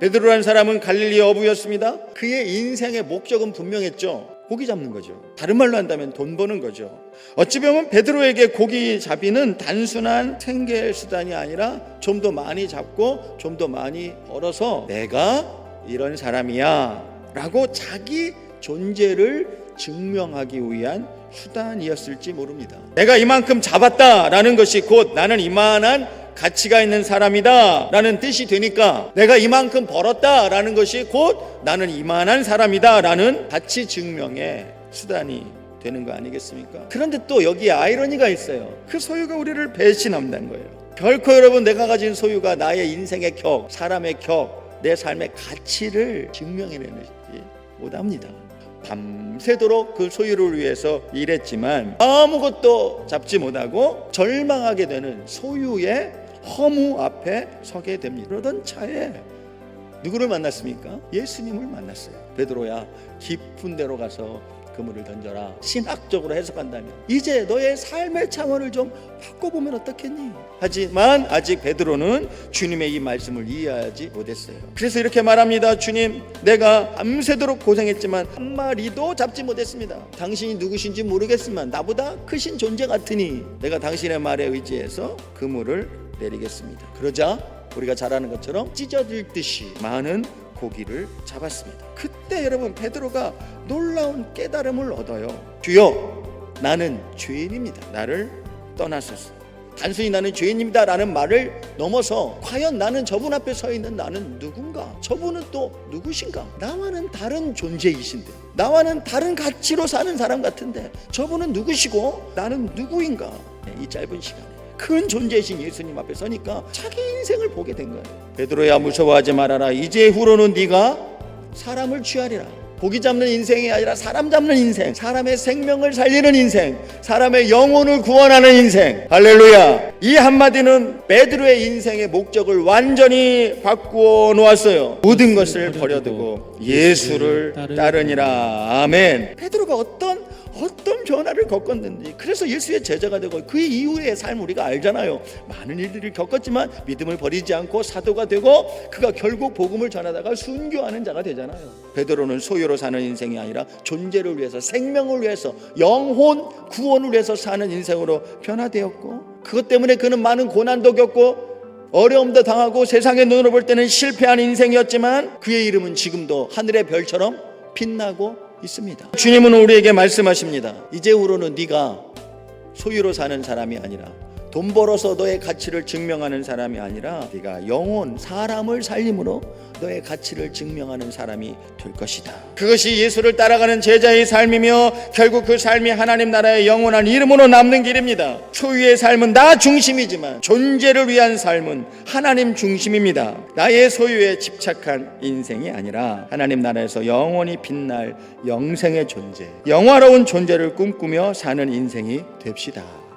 베드로라는 사람은 갈릴리 어부였습니다. 그의 인생의 목적은 분명했죠. 고기 잡는 거죠. 다른 말로 한다면 돈 버는 거죠. 어찌 보면 베드로에게 고기 잡이는 단순한 생계 수단이 아니라 좀 더 많이 잡고 좀 더 많이 벌어서 내가 이런 사람이야 라고 자기 존재를 증명하기 위한 수단이었을지 모릅니다. 내가 이만큼 잡았다라는 것이 곧 나는 이만한 가치가 있는 사람이다 라는 뜻이 되니까 내가 이만큼 벌었다 라는 것이 곧 나는 이만한 사람이다 라는 가치 증명의 수단이 되는 거 아니겠습니까? 그런데 또 여기에 아이러니가 있어요. 그 소유가 우리를 배신한다는 거예요. 결코 여러분 내가 가진 소유가 나의 인생의 격, 사람의 격, 내 삶의 가치를 증명해내지 못합니다. 밤새도록 그 소유를 위해서 일했지만 아무것도 잡지 못하고 절망하게 되는 소유의 허무 앞에 서게 됩니다. 그러던 차에 누구를 만났습니까? 예수님을 만났어요. 베드로야 깊은 데로 가서 그물을 던져라. 신학적으로 해석한다면 이제 너의 삶의 차원을 좀 바꿔보면 어떻겠니? 하지만 아직 베드로는 주님의 이 말씀을 이해하지 못했어요. 그래서 이렇게 말합니다. 주님, 내가 밤새도록 고생했지만 한 마리도 잡지 못했습니다. 당신이 누구신지 모르겠지만 나보다 크신 존재 같으니 내가 당신의 말에 의지해서 그물을 내리겠습니다. 그러자 우리가 잘 아는 것처럼 찢어질 듯이 많은 고기를 잡았습니다. 그때 여러분 베드로가 놀라운 깨달음을 얻어요. 주여, 나는 죄인입니다. 나를 떠나소서. 단순히 나는 죄인입니다라는 말을 넘어서 과연 나는 저분 앞에 서 있는 나는 누군가? 저분은 또 누구신가? 나와는 다른 존재이신데, 나와는 다른 가치로 사는 사람 같은데, 저분은 누구시고 나는 누구인가? 네, 이 짧은 시간에. 큰 존재이신 예수님 앞에 서니까 자기 인생을 보게 된 거예요. 베드로야 무서워하지 말아라. 이제 후로는 네가 사람을 취하리라. 고기 잡는 인생이 아니라 사람 잡는 인생, 사람의 생명을 살리는 인생, 사람의 영혼을 구원하는 인생. 할렐루야. 이 한마디는 베드로의 인생의 목적을 완전히 바꾸어 놓았어요. 모든 것을 버려두고 예수를 따르니라. 아멘. 베드로가 어떤 어떤 변화를 겪었는지. 그래서 예수의 제자가 되고 그 이후의 삶 우리가 알잖아요. 많은 일들을 겪었지만 믿음을 버리지 않고 사도가 되고 그가 결국 복음을 전하다가 순교하는 자가 되잖아요. 베드로는 소유로 사는 인생이 아니라 존재를 위해서 생명을 위해서 영혼 구원을 위해서 사는 인생으로 변화되었고 그것 때문에 그는 많은 고난도 겪고 어려움도 당하고 세상의 눈으로 볼 때는 실패한 인생이었지만 그의 이름은 지금도 하늘의 별처럼 빛나고 있습니다. 주님은 우리에게 말씀하십니다. 이제후로는 네가 소유로 사는 사람이 아니라 돈 벌어서 너의 가치를 증명하는 사람이 아니라 네가 영혼 사람을 살림으로 너의 가치를 증명하는 사람이 될 것이다. 그것이 예수를 따라가는 제자의 삶이며 결국 그 삶이 하나님 나라의 영원한 이름으로 남는 길입니다. 소유의 삶은 나 중심이지만 존재를 위한 삶은 하나님 중심입니다. 나의 소유에 집착한 인생이 아니라 하나님 나라에서 영원히 빛날 영생의 존재, 영화로운 존재를 꿈꾸며 사는 인생이 됩시다.